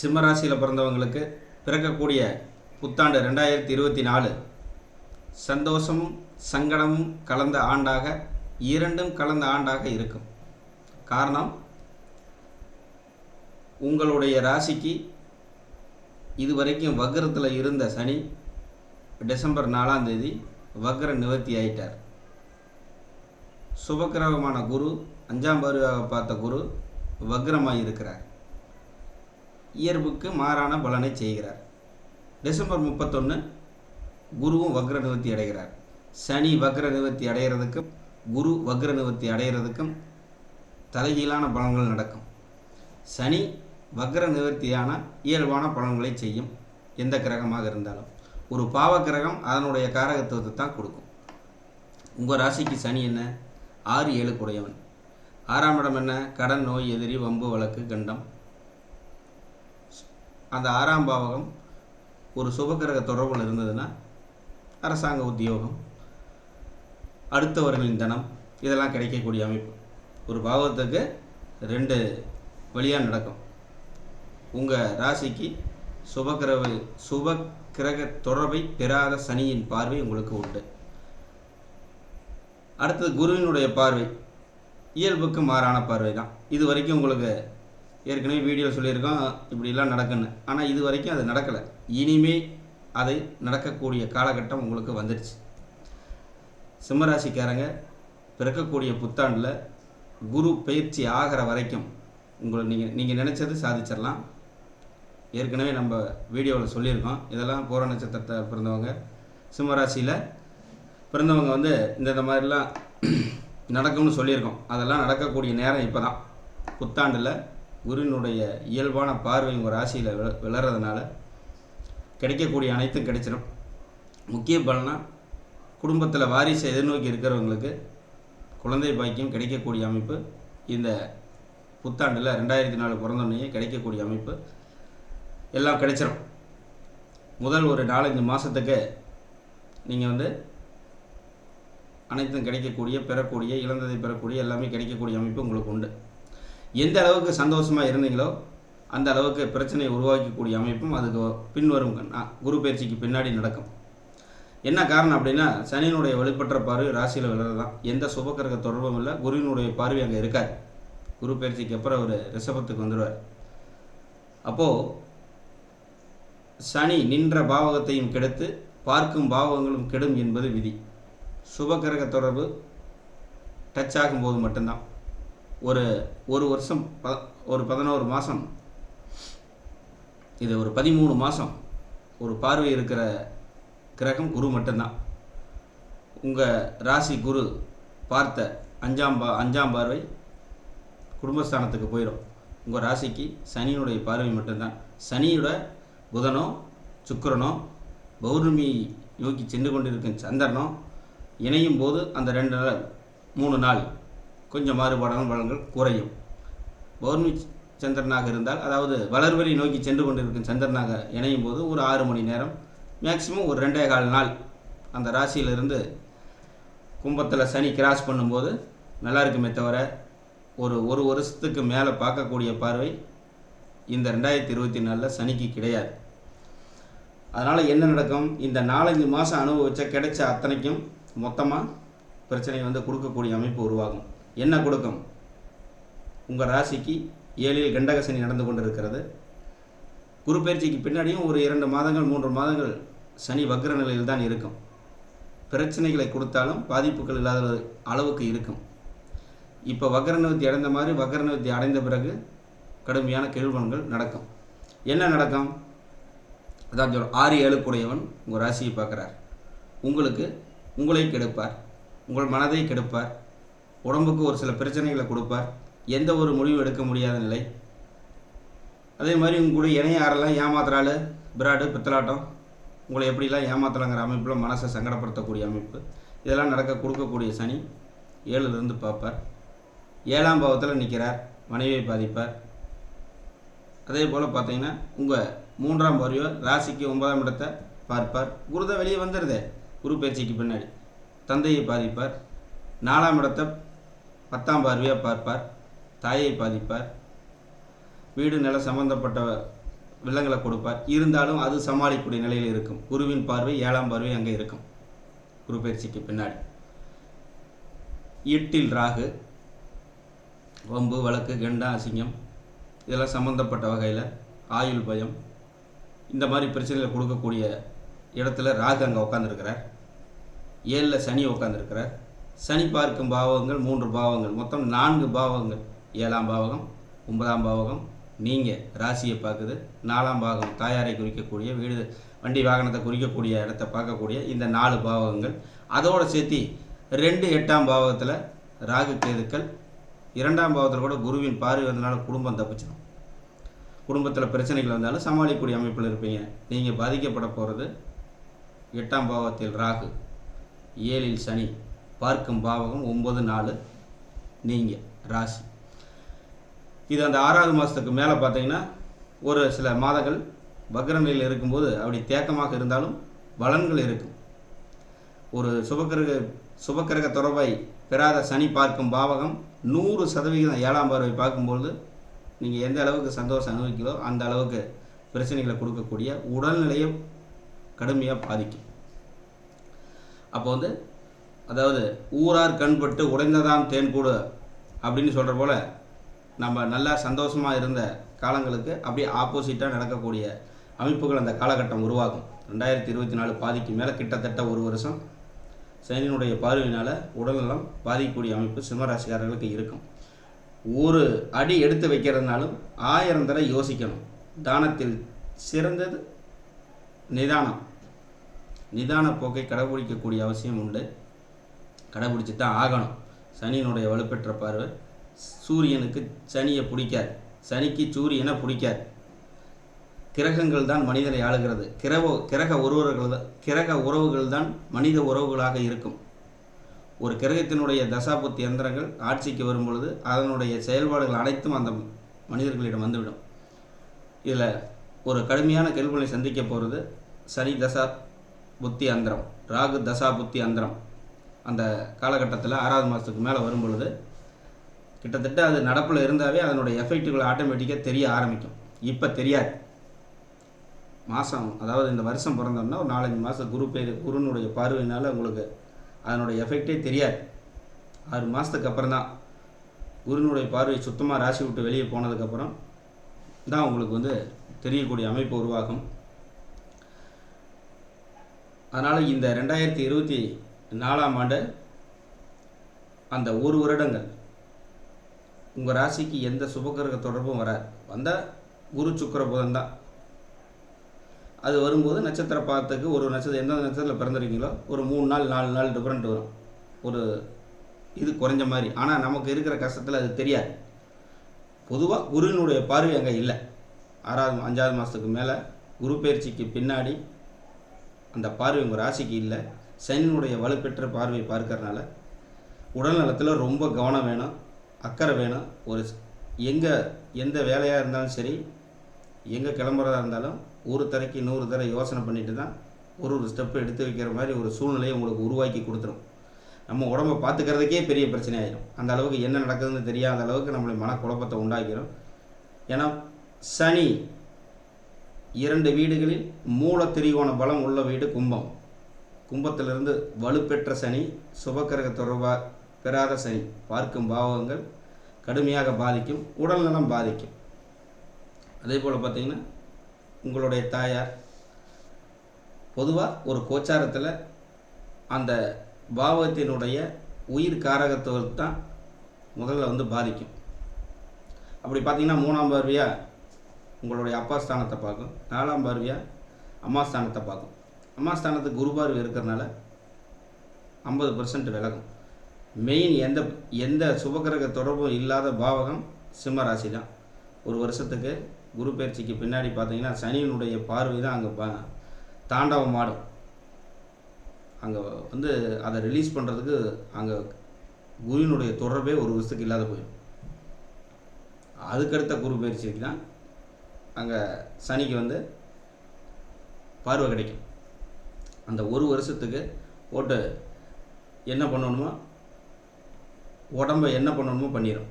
சிம்மராசியில் பிறந்தவங்களுக்கு பிறக்கக்கூடிய புத்தாண்டு ரெண்டாயிரத்தி இருபத்தி நாலு. சந்தோஷமும் சங்கடமும் கலந்த ஆண்டாக இரண்டும் கலந்த ஆண்டாக இருக்கும். காரணம் உங்களுடைய ராசிக்கு இதுவரைக்கும் வக்ரத்தில் இருந்த சனி டிசம்பர் நாலாம் தேதி வக்ர நிவர்த்தி ஆயிட்டார். சுபக்கிரகமான குரு அஞ்சாம் பருவாக பார்த்த குரு வக்ரமாக இருக்கிறார். இயல்புக்கு மாறான பலனை செய்கிறார். டிசம்பர் முப்பத்தொன்று குருவும் வக்ர நிவர்த்தி அடைகிறார். சனி வக்ர நிவர்த்தி அடைகிறதுக்கும் குரு வக்ர நிவர்த்தி அடைகிறதுக்கும் தலைகீழான பலன்கள் நடக்கும். சனி வக்ர நிவர்த்தியான இயல்பான பலன்களை செய்யும் எந்த கிரகமாக இருந்தாலும். ஒரு பாவ கிரகம் அதனுடைய காரகத்துவத்தை தான் கொடுக்கும். உங்கள் ராசிக்கு சனி என்ன? ஆறு ஏழு குடையவன். ஆறாம் இடம் என்ன? கடன் நோய் எதிரி வம்பு வழக்கு கண்டம். அந்த ஆறாம் பாவகம் ஒரு சுபகிரக தொடர்பில் இருந்ததுன்னா அரசாங்க உத்தியோகம் அடுத்தவர்களின் தனம் இதெல்லாம் கிடைக்கக்கூடிய அமைப்பு. ஒரு பாவத்துக்கு ரெண்டு வழியாக நடக்கும். உங்கள் ராசிக்கு சுபகிரக சுப கிரக தொடர்பை பெறாத சனியின் பார்வை உங்களுக்கு உண்டு. அடுத்தது குருவினுடைய பார்வை இயல்புக்கு மாறான பார்வை தான் இது வரைக்கும் உங்களுக்கு ஏற்கனவே வீடியோவில் சொல்லியிருக்கோம் இப்படிலாம் நடக்குன்னு. ஆனால் இது வரைக்கும் அது நடக்கலை. இனிமே அதை நடக்கக்கூடிய காலகட்டம் உங்களுக்கு வந்துடுச்சு. சிம்மராசிக்காரங்க பிறக்கக்கூடிய புத்தாண்டில் குரு பயிற்சி ஆகிற வரைக்கும் உங்களை நீங்கள் நீங்கள் நினச்சது சாதிச்சிடலாம். ஏற்கனவே நம்ம வீடியோவில் சொல்லியிருக்கோம். இதெல்லாம் பூர நட்சத்திரத்தை பிறந்தவங்க சிம்மராசியில் பிறந்தவங்க வந்து இந்த மாதிரிலாம் நடக்கும்னு சொல்லியிருக்கோம். அதெல்லாம் நடக்கக்கூடிய நேரம் இப்போ தான் புத்தாண்டில் குருவினுடைய இயல்பான பார்வை உங்கள் ராசியில் விள விளறதுனால கிடைக்கக்கூடிய அனைத்தும் கிடைச்சிடும் முக்கிய பலனா குடும்பத்தில் வாரிசை எதிர்நோக்கி இருக்கிறவங்களுக்கு குழந்தை பாக்கியம் கிடைக்கக்கூடிய அமைப்பு. இந்த புத்தாண்டில் ரெண்டாயிரத்தி நாலு பிறந்தோடனே கிடைக்கக்கூடிய அமைப்பு. எல்லாம் கிடைச்சிடும் முதல் ஒரு நாலஞ்சு மாதத்துக்கு நீங்கள் வந்து அனைத்தும் கிடைக்கக்கூடிய பெறக்கூடிய இழந்ததை பெறக்கூடிய எல்லாமே கிடைக்கக்கூடிய அமைப்பு உங்களுக்கு உண்டு. எந்த அளவுக்கு சந்தோஷமாக இருந்தீங்களோ அந்த அளவுக்கு பிரச்சனையை உருவாக்கக்கூடிய அமைப்பும் அதுக்கு பின்வரும் குரு பயிற்சிக்கு பின்னாடி நடக்கும். என்ன காரணம் அப்படின்னா சனியினுடைய வெளிப்பற்ற பார்வை ராசியில் விழுறது தான் எந்த சுபக்கிரக தொடர்பும் இல்லை. குருவினுடைய பார்வை அங்கே இருக்காது. குரு பயிற்சிக்கு அப்புறம் அவர் ரிஷபத்துக்கு வந்துடுவார் அப்போது சனி நின்ற பாவகத்தையும் கெடுத்து பார்க்கும் பாவகங்களும் கெடும் என்பது விதி. சுபகிரக தொடர்பு டச் ஆகும்போது மட்டும்தான். ஒரு ஒரு வருஷம் ப ஒரு பதினோரு மாதம் இது ஒரு பதிமூணு மாதம் ஒரு பார்வை இருக்கிற கிரகம் குரு மட்டும்தான். உங்கள் ராசி குரு பார்த்த அஞ்சாம் பா அஞ்சாம் பார்வை குடும்பஸ்தானத்துக்கு போயிடும் உங்கள் ராசிக்கு சனியினுடைய பார்வை மட்டும்தான். சனியோட புதனோ சுக்கரனோ பௌர்ணமி நோக்கி சென்று கொண்டிருக்கும் சந்திரனோ இணையும் போது அந்த ரெண்டு நாள் மூணு நாள். கொஞ்சம் மாறுபாடான பலன்கள் குறையும். பௌர்ணமி சந்திரனாக இருந்தால் அதாவது வளர்வெளி நோக்கி சென்று கொண்டிருக்கும் சந்திரனாக இணையும் போது ஒரு ஆறு மணி நேரம் மேக்சிமம் ஒரு ரெண்டே கால் நாள் அந்த ராசியிலிருந்து கும்பத்தில் சனி கிராஸ் பண்ணும்போது நல்லா இருக்குமே தவிர ஒரு ஒரு வருஷத்துக்கு மேலே பார்க்கக்கூடிய பார்வை இந்த ரெண்டாயிரத்தி இருபத்தி நாலில் சனிக்கு கிடையாது. அதனால் என்ன நடக்கும்? இந்த நாலஞ்சு மாதம் அனுபவிச்ச கிடைச்ச அத்தனைக்கும் மொத்தமாக பிரச்சனை வந்து கொடுக்கக்கூடிய அமைப்பு உருவாகும். என்ன கொடுக்கும்? உங்கள் ராசிக்கு ஏழில் கண்டக சனி நடந்து கொண்டிருக்கிறது. குரு பயிற்சிக்கு பின்னாடியும் ஒரு இரண்டு மாதங்கள் மூன்று மாதங்கள் சனி வக்ர நிலையில் தான் இருக்கும். பிரச்சனைகளை கொடுத்தாலும் பாதிப்புகள் இல்லாத அளவுக்கு இருக்கும். இப்போ வக்ர நிவர்த்தி அடைந்த மாதிரி வக்ர நிவர்த்தி அடைந்த பிறகு கடுமையான கேள்வன்கள் நடக்கும். என்ன நடக்கும்? அதான் சொல் ஆறு ஏழு கூடையவன் உங்கள் ராசியை பார்க்குறார். உங்களுக்கு உங்களை கெடுப்பார். உங்கள் மனதை கெடுப்பார். உடம்புக்கு ஒரு சில பிரச்சனைகளை கொடுப்பார். எந்த ஒரு முடிவும் எடுக்க முடியாத நிலை. அதே மாதிரி உங்க கூட இணைய ஆறெல்லாம் ஏமாத்துறாள்? பிராடு பித்தலாட்டம். உங்களை எப்படிலாம் ஏமாத்தலாங்கிற அமைப்பில் மனசை சங்கடப்படுத்தக்கூடிய அமைப்பு. இதெல்லாம் நடக்க கொடுக்கக்கூடிய சனி ஏழுலேருந்து பார்ப்பார். ஏழாம் பாவத்தில் நிற்கிறார் மனைவியை பாதிப்பார். அதே போல் பார்த்தீங்கன்னா உங்கள் மூன்றாம் பார்வையோ ராசிக்கு ஒன்பதாம் இடத்தை பார்ப்பார். குருதை வெளியே வந்துடுதே. குரு பயிற்சிக்கு பின்னாடி. தந்தையை பாதிப்பார். நாலாம் இடத்தை பத்தாம் பார்வையாக பார்ப்பார் தாயை பாதிப்பார் வீடு நில சம்பந்தப்பட்ட வில்லங்களை கொடுப்பார். இருந்தாலும் அது சமாளிக்கக்கூடிய நிலையில் இருக்கும். குருவின் பார்வை ஏழாம் பார்வை அங்கே இருக்கும். குரு பயிற்சிக்கு பின்னாடி. எட்டில் ராகு வம்பு வழக்கு கெண்டா அசிங்கம் இதெல்லாம் சம்மந்தப்பட்ட வகையில் ஆயுள் பயம் இந்த மாதிரி பிரச்சனைகளை கொடுக்கக்கூடிய இடத்துல ராகு அங்கே உட்காந்துருக்கிறார் ஏழில் சனி உட்காந்துருக்கிறார் சனி பார்க்கும் பாவகங்கள் மூன்று பாவங்கள் மொத்தம் நான்கு பாவகங்கள். ஏழாம் பாவகம் ஒன்பதாம் பாவகம் நீங்கள் ராசியை பார்க்குது. நாலாம் பாகம் தாயாரை குறிக்கக்கூடிய வீடு வண்டி வாகனத்தை குறிக்கக்கூடிய இடத்த பார்க்கக்கூடிய இந்த நாலு பாவகங்கள். அதோடு சேர்த்து ரெண்டு எட்டாம் பாவகத்தில் ராகு கேதுக்கள் இரண்டாம் பாவத்தில் கூட குருவின் பார்வை வந்தனால குடும்பம் தப்பிச்சிடும் குடும்பத்தில் பிரச்சனைகள் வந்தாலும் சமாளிக்கக்கூடிய அமைப்பில் இருப்பீங்க. நீங்கள் பாதிக்கப்பட போகிறது எட்டாம் பாவத்தில் ராகு ஏழில் சனி. பார்க்கும் பாவகம் ஒம்பது நாலு நீங்கள் ராசி. இது அந்த ஆறாவது மாதத்துக்கு மேலே பார்த்தீங்கன்னா ஒரு சில மாதங்கள் வக்ரநிலையில் இருக்கும்போது அப்படி தேக்கமாக இருந்தாலும் பலன்கள் இருக்கும். ஒரு சுபக்கிரக சுபக்கிரக தொடர்பை பெறாத சனி பார்க்கும் பாவகம் நூறு சதவிகிதம் ஏழாம் பார்வை பார்க்கும்பொழுது நீங்கள் எந்த அளவுக்கு சந்தோஷம் அனுபவிக்கிறோ அந்த அளவுக்கு பிரச்சனைகளை கொடுக்கக்கூடிய உடல்நிலையை கடுமையாக பாதிக்கும். அப்போ வந்து அதாவது ஊரார் கண்பட்டு உடைந்ததாம் தேன்கூடு அப்படின்னு சொல்கிற போல் நம்ம நல்லா சந்தோஷமாக இருந்த காலங்களுக்கு அப்படியே ஆப்போசிட்டாக நடக்கக்கூடிய அமைப்புகள் அந்த காலகட்டம் உருவாகும். ரெண்டாயிரத்தி இருபத்தி நாலு பாதிக்கு மேலே கிட்டத்தட்ட ஒரு வருஷம் சனியினுடைய பார்வையினால் உடல்நலம் பாதிக்கக்கூடிய அமைப்பு சிம்மராசிக்காரர்களுக்கு இருக்கும். ஒரு அடி எடுத்து வைக்கிறதுனாலும் ஆயிரம் தடவை யோசிக்கணும். தானத்தில் சிறந்தது நிதானம். நிதான போக்கை கடைபிடிக்கக்கூடிய அவசியம் உண்டு. கடைபிடிச்சி தான் ஆகணும். சனியினுடைய வலுப்பெற்ற பார்வை சூரியனுக்கு சனியை பிடிக்காது. சனிக்கு சூரியனை பிடிக்காது. கிரகங்கள் தான் மனிதனை ஆளுகிறது. கிரக கிரக உறவுகள் தான் கிரக உறவுகள் தான் மனித உறவுகளாக இருக்கும். ஒரு கிரகத்தினுடைய தசாபுத்தி எந்திரங்கள் ஆட்சிக்கு வரும் பொழுது அதனுடைய செயல்பாடுகள் அனைத்தும் அந்த மனிதர்களிடம் வந்துவிடும். இதில் ஒரு கடுமையான கேள்விகளை சந்திக்க போகிறது சனி தசா புத்தி அந்தரம் ராகு தசா புத்தி அந்தரம் அந்த காலகட்டத்தில் ஆறாவது மாதத்துக்கு மேலே வரும் பொழுது கிட்டத்தட்ட அது நடப்பில் இருந்தாவே அதனுடைய எஃபெக்ட்டுகள் ஆட்டோமேட்டிக்காக தெரிய ஆரம்பிக்கும். இப்போ தெரியாது. மாதம் அதாவது இந்த வருஷம் பிறந்தோம்னா ஒரு நாலஞ்சு மாதம் குரு பேர் குருனுடைய பார்வையினால் உங்களுக்கு அதனுடைய எஃபெக்டே தெரியாது. ஆறு மாதத்துக்கு அப்புறம் தான் குருனுடைய பார்வை சுத்தமாக ராசி விட்டு வெளியே போனதுக்கப்புறம் தான் உங்களுக்கு வந்து தெரியக்கூடிய அமைப்பு உருவாகும். அதனால் இந்த ரெண்டாயிரத்தி இருபத்தி நாலாம் ஆண்டு அந்த ஒரு வருடங்கள் உங்கள் ராசிக்கு எந்த சுபகிரக தொடர்பும் வராது. வந்தால் குரு சுக்கர புதன் தான். அது வரும்போது நட்சத்திர பாதத்துக்கு ஒரு நட்சத்திரம் எந்த நட்சத்திரத்தில் பிறந்திருக்கீங்களோ ஒரு மூணு நாள் நாலு நாள் டிஃப்ரெண்ட் வரும். ஒரு இது குறைஞ்ச மாதிரி. ஆனால் நமக்கு இருக்கிற கஷ்டத்தில் அது தெரியாது. பொதுவாக குருவினுடைய பார்வை அங்கே இல்லை. ஆறாவது அஞ்சாவது மாதத்துக்கு மேலே குரு பயிற்சிக்கு பின்னாடி அந்த பார்வை உங்கள் ராசிக்கு இல்லை. சனியினுடைய வலுப்பெற்ற பார்வை பார்க்கறனால உடல் நலத்தில் ரொம்ப கவனம் வேணும் அக்கறை வேணும். ஒரு எங்கே எந்த வேலையாக இருந்தாலும் சரி எங்கே கிளம்புறதா இருந்தாலும் ஒரு தரைக்கு நூறு தடவை யோசனை பண்ணிட்டு தான் ஒரு ஒரு ஸ்டெப்பு எடுத்து வைக்கிற மாதிரி ஒரு சூழ்நிலையை உங்களுக்கு உருவாக்கி கொடுத்துரும். நம்ம உடம்பை பார்த்துக்கிறதுக்கே பெரிய பிரச்சனை ஆயிடும் அந்த அளவுக்கு என்ன நடக்குதுன்னு தெரியாத அளவுக்கு நம்மளை மனக்குழப்பத்தை உண்டாக்கிறோம் ஏன்னா சனி இரண்டு வீடுகளில் மூல திரிகோண பலம் உள்ள வீடு கும்பம். கும்பத்திலிருந்து வலுப்பெற்ற சனி சுபக்கிரக தொடர்பா பெறாத சனி. பார்க்கும் பாவகங்கள் கடுமையாக பாதிக்கும் உடல்நலம் பாதிக்கும். அதே போல் பார்த்தீங்கன்னா உங்களுடைய தாயார் பொதுவாக ஒரு கோச்சாரத்தில் அந்த பாவகத்தினுடைய உயிர் காரகத்துவம் தான் முதல்ல வந்து பாதிக்கும். அப்படி பார்த்தீங்கன்னா மூணாம் பார்வையாக உங்களுடைய அப்பா ஸ்தானத்தை பார்க்கும் நாலாம் பார்வையாக அம்மா ஸ்தானத்தை பார்க்கும். அம்மாஸ்தானத்துக்கு குருபார்வை குரு பார்வை ஐம்பது பர்சன்ட் விலகும். மெயின் எந்த எந்த சுபகிரக தொடர்பும் இல்லாத பாவகம் சிம்ம ராசி தான் ஒரு வருஷத்துக்கு குரு பயிற்சிக்கு பின்னாடி பார்த்தீங்கன்னா சனியினுடைய பார்வை தான் அங்கே ப தாண்டவம் ஆடும். அங்கே வந்து அதை ரிலீஸ் பண்ணுறதுக்கு அங்கே குருவினுடைய தொடர்பே ஒரு வருஷத்துக்கு இல்லாத போயிடும். அதுக்கடுத்த குரு பயிற்சிக்கு தான் அங்கே சனிக்கு வந்து பார்வை கிடைக்கும். அந்த ஒரு வருஷத்துக்கு போட்டு என்ன பண்ணணுமோ உடம்பை என்ன பண்ணணுமோ பண்ணிடும்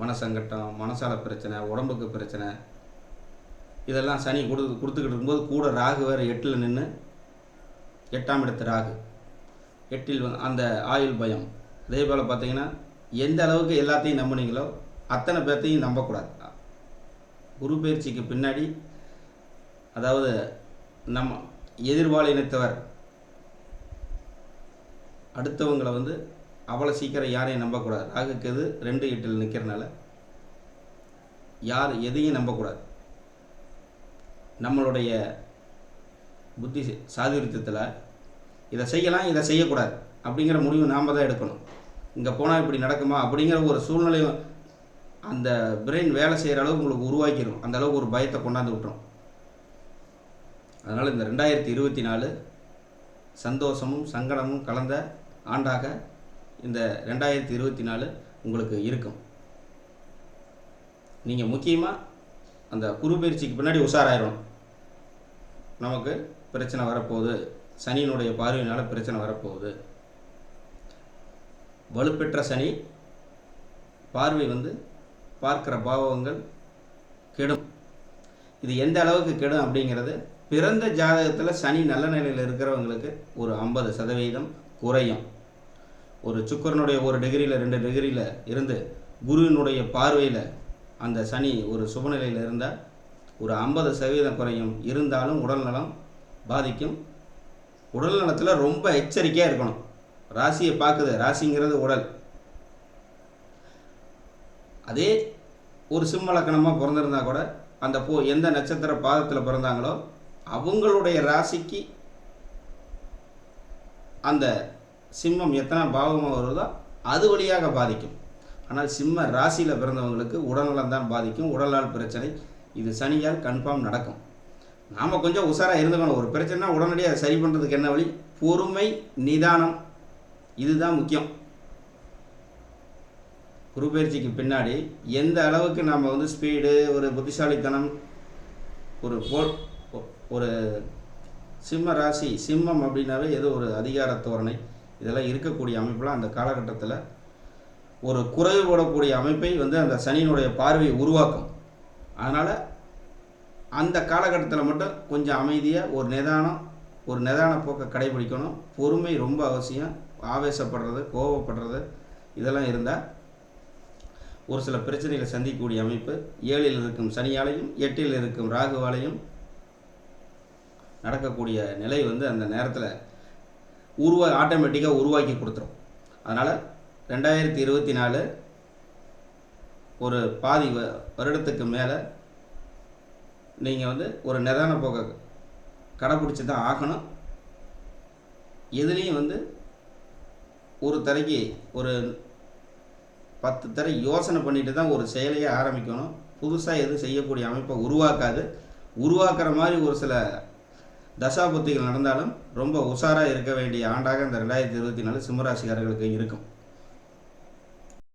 மனசங்கட்டம் மனசால பிரச்சனை உடம்புக்கு பிரச்சனை இதெல்லாம் சனி கொடு கொடுத்துக்கிட்டு இருக்கும்போது கூட ராகு வேறு எட்டில் நின்று எட்டாம் இடத்து ராகு. எட்டில் அந்த ஆயுள் பயம். அதே போல் பார்த்தீங்கன்னா எந்த அளவுக்கு எல்லாத்தையும் நம்புனீங்களோ அத்தனை பேர்த்தையும் நம்பக்கூடாது. குரு பயிற்சிக்கு பின்னாடி அதாவது நம்ம எதிர்பாலினத்தவர் அடுத்தவங்களை வந்து அவ்வளோ சீக்கிரம் யாரையும் நம்பக்கூடாது. ராகுக்கு எது ரெண்டு எட்டில் நிற்கிறனால யார் எதையும் நம்பக்கூடாது. நம்மளுடைய புத்தி சாதுரித்தத்தில் இதை செய்யலாம் இதை செய்யக்கூடாது அப்படிங்கிற முடிவு நாம் தான் எடுக்கணும். இங்கே போனால் இப்படி நடக்குமா அப்படிங்கிற ஒரு சூழ்நிலை அந்த பிரெயின் வேலை செய்கிற அளவுக்கு உங்களுக்கு உருவாக்கிடும் அந்த அளவுக்கு ஒரு பயத்தை கொண்டாந்து விட்டுரும். அதனால் இந்த ரெண்டாயிரத்தி இருபத்தி நாலு சந்தோஷமும் சங்கடமும் கலந்த ஆண்டாக இந்த ரெண்டாயிரத்தி இருபத்தி நாலு உங்களுக்கு இருக்கும். நீங்கள் முக்கியமாக அந்த குரு பயிற்சிக்கு பின்னாடி உஷாராயிரும் நமக்கு பிரச்சனை வரப்போகுது. சனியினுடைய பார்வையினால் பிரச்சனை வரப்போகுது. வலுப்பெற்ற சனி பார்வை வந்து பார்க்கிற பாவங்கள் கெடும். இது எந்த அளவுக்கு கெடும் அப்படிங்கிறது பிறந்த ஜாதகத்தில் சனி நல்ல நிலையில் இருக்கிறவங்களுக்கு ஒரு ஐம்பது சதவீதம் குறையும். ஒரு சுக்கரனுடைய ஒரு டிகிரியில் ரெண்டு டிகிரியில் இருந்து குருவினுடைய பார்வையில் அந்த சனி ஒரு சுபநிலையில் இருந்தால் ஒரு ஐம்பது சதவீதம் குறையும். இருந்தாலும் உடல்நலம் பாதிக்கும். உடல் நலத்தில் ரொம்ப எச்சரிக்கையாக இருக்கணும். ராசியை பார்க்குது. ராசிங்கிறது உடல். அதே ஒரு சிம்ம லக்கணமாக கூட அந்த போ எந்த நட்சத்திர பாதத்தில் பிறந்தாங்களோ அவங்களுடைய ராசிக்கு அந்த சிம்மம் எத்தனை பாவமாக வருதோ அது வழியாக பாதிக்கும். ஆனால் சிம்ம ராசியில் பிறந்தவங்களுக்கு உடல்நலம் தான் பாதிக்கும். உடல்நல பிரச்சனை இது சனியால் கன்ஃபார்ம் நடக்கும். நாம் கொஞ்சம் உஷாராக இருந்துக்கணும். ஒரு பிரச்சனைனா உடனடியாக சரி பண்ணுறதுக்கு என்ன வழி? பொறுமை நிதானம். இதுதான் முக்கியம். குருபெயர்ச்சிக்கு பின்னாடி எந்த அளவுக்கு நாம் வந்து ஸ்பீடு ஒரு புத்திசாலித்தனம் ஒரு போ ஒரு சிம்ம ராசி சிம்மம் அப்படின்னாவே ஏதோ ஒரு அதிகார தோரணை. இதெல்லாம் இருக்கக்கூடிய அமைப்பெலாம் அந்த காலகட்டத்தில் ஒரு குறைவுபடக்கூடிய அமைப்பை வந்து அந்த சனியினுடைய பார்வையை உருவாக்கும். அதனால் அந்த காலகட்டத்தில் மட்டும் கொஞ்சம் அமைதியாக ஒரு நிதானம் ஒரு நிதான போக்கை கடைபிடிக்கணும். பொறுமை ரொம்ப அவசியம். ஆவேசப்படுறது கோவப்படுறது இதெல்லாம் இருந்தால் ஒரு சில பிரச்சனைகளை சந்திக்கக்கூடிய அமைப்பு. ஏழில் இருக்கும் சனியாலையும் எட்டில் இருக்கும் ராகுவாலையும் நடக்கக்கூடிய நிலை வந்து அந்த நேரத்தில் உருவா ஆட்டோமேட்டிக்காக உருவாக்கி கொடுத்துரும். அதனால் ரெண்டாயிரத்தி இருபத்தி நாலு ஒரு பாதி வ- வருடத்துக்கு மேலே நீங்கள் வந்து ஒரு நிதான போக்கை கடைப்பிடிச்சி தான் ஆகணும். எதுலேயும் வந்து ஒரு தரைக்கு ஒரு பத்து தரை யோசனை பண்ணிட்டு தான் ஒரு செயலையே ஆரம்பிக்கணும். புதுசாக எதுவும் செய்யக்கூடிய அமைப்பை உருவாக்காது. உருவாக்குற மாதிரி ஒரு சில தசா புத்திகள் நடந்தாலும் ரொம்ப உஷாராக இருக்க வேண்டிய ஆண்டாக இந்த ரெண்டாயிரத்தி இருபத்தி நாலு சிம்மராசிக்காரர்களுக்கு இருக்கும்.